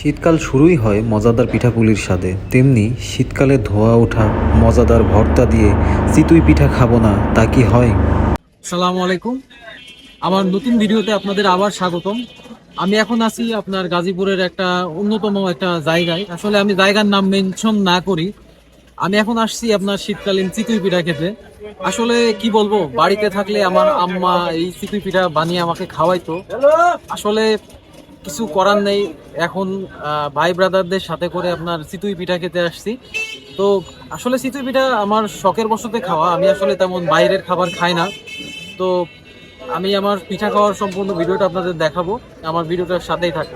শীতকাল শুরুই হয় মজাদার পিঠাপুলির স্বাদে। তেমনি শীতকালে ধোয়া ওঠা, মজাদার ভর্তা দিয়ে চিতুই পিঠা খাব না, তা কি হয়? সালামু আলাইকুম। আমার নতুন ভিডিওতে আপনাদের আবার স্বাগতম। আমি এখন আছি আপনার গাজীপুরের একটা অন্যতম একটা জায়গায়। আসলে আমি জায়গার নাম মেনশন না করি। আমি এখন আসছি আপনার শীতকালীন চিতুই পিঠা খেতে। আসলে কি বলব, বাড়িতে থাকলে আমার আম্মা এই চিতুই পিঠা বানিয়ে আমাকে খাওয়াইতো। আসলে কিছু করার নেই। এখন ভাই ব্রাদারদের সাথে করে আপনার চিতুই পিঠা খেতে আসছি। তো আসলে চিতুই পিঠা আমার শখের বসতে খাওয়া। আমি আসলে তেমন বাইরের খাবার খাই না। তো আমি আমার পিঠা খাওয়ার সম্পূর্ণ ভিডিওটা আপনাদের দেখাবো। আমার ভিডিওটার সাথেই থাকে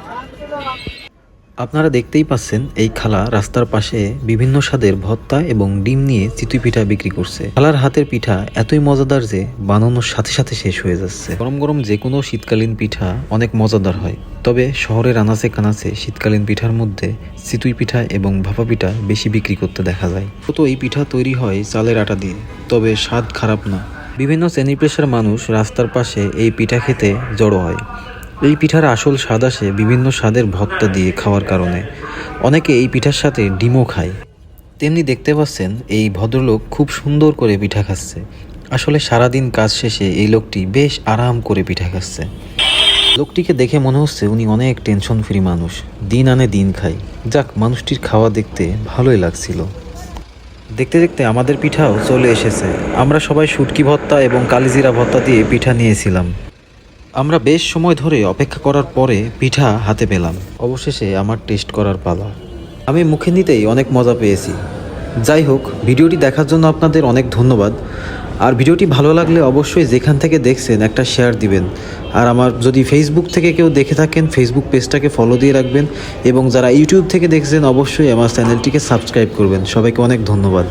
আপনারা দেখতেই পাচ্ছেন এই খালা রাস্তার পাশে বিভিন্ন স্বাদের ভর্তা এবং ডিম নিয়ে চিতুই পিঠা বিক্রি করছে। খালার হাতের পিঠা এতই মজাদার যে বানানোর সাথে সাথে শেষ হয়ে যাচ্ছে। গরম গরম যে কোনো শীতকালীন পিঠা অনেক মজাদার হয়। তবে শহরের আনাচে কানাচে শীতকালীন পিঠার মধ্যে চিতুই পিঠা এবং ভাপা পিঠা বেশি বিক্রি করতে দেখা যায়। তো এই পিঠা তৈরি হয় চালের আটা দিয়ে, তবে স্বাদ খারাপ না। বিভিন্ন শ্রেণি পেশার মানুষ রাস্তার পাশে এই পিঠা খেতে জড়ো হয়। এই পিঠার আসল স্বাদ আসে বিভিন্ন স্বাদের ভত্তা দিয়ে খাওয়ার কারণে। অনেকে এই পিঠার সাথে ডিমও খায়। তেমনি দেখতে পাচ্ছেন, এই ভদ্রলোক খুব সুন্দর করে পিঠা খাচ্ছে। আসলে সারাদিন কাজ শেষে এই লোকটি বেশ আরাম করে পিঠা খাচ্ছে। লোকটিকে দেখে মনে হচ্ছে উনি অনেক টেনশন ফ্রি মানুষ। দিন আনে দিন খায়। যাক, মানুষটির খাওয়া দেখতে ভালোই লাগছিল। দেখতে দেখতে আমাদের পিঠাও চলে এসেছে। আমরা সবাই শুটকি ভত্তা এবং কালিজিরা ভর্তা দিয়ে পিঠা নিয়েছিলাম। আমরা বেশ সময় ধরে অপেক্ষা করার পরে পিঠা হাতে পেলাম। অবশেষে আমার টেস্ট করার পালা। আমি মুখে নিতেই অনেক মজা পেয়েছি। যাই হোক, ভিডিওটি দেখার জন্য আপনাদের অনেক ধন্যবাদ। আর ভিডিওটি ভালো লাগলে অবশ্যই যেখান থেকে দেখছেন একটা শেয়ার দিবেন। আর আমার যদি ফেসবুক থেকে কেউ দেখে থাকেন ফেসবুক পেজটাকে ফলো দিয়ে রাখবেন এবং যারা ইউটিউব থেকে দেখছেন, অবশ্যই আমার চ্যানেলটিকে সাবস্ক্রাইব করবেন। সবাইকে অনেক ধন্যবাদ।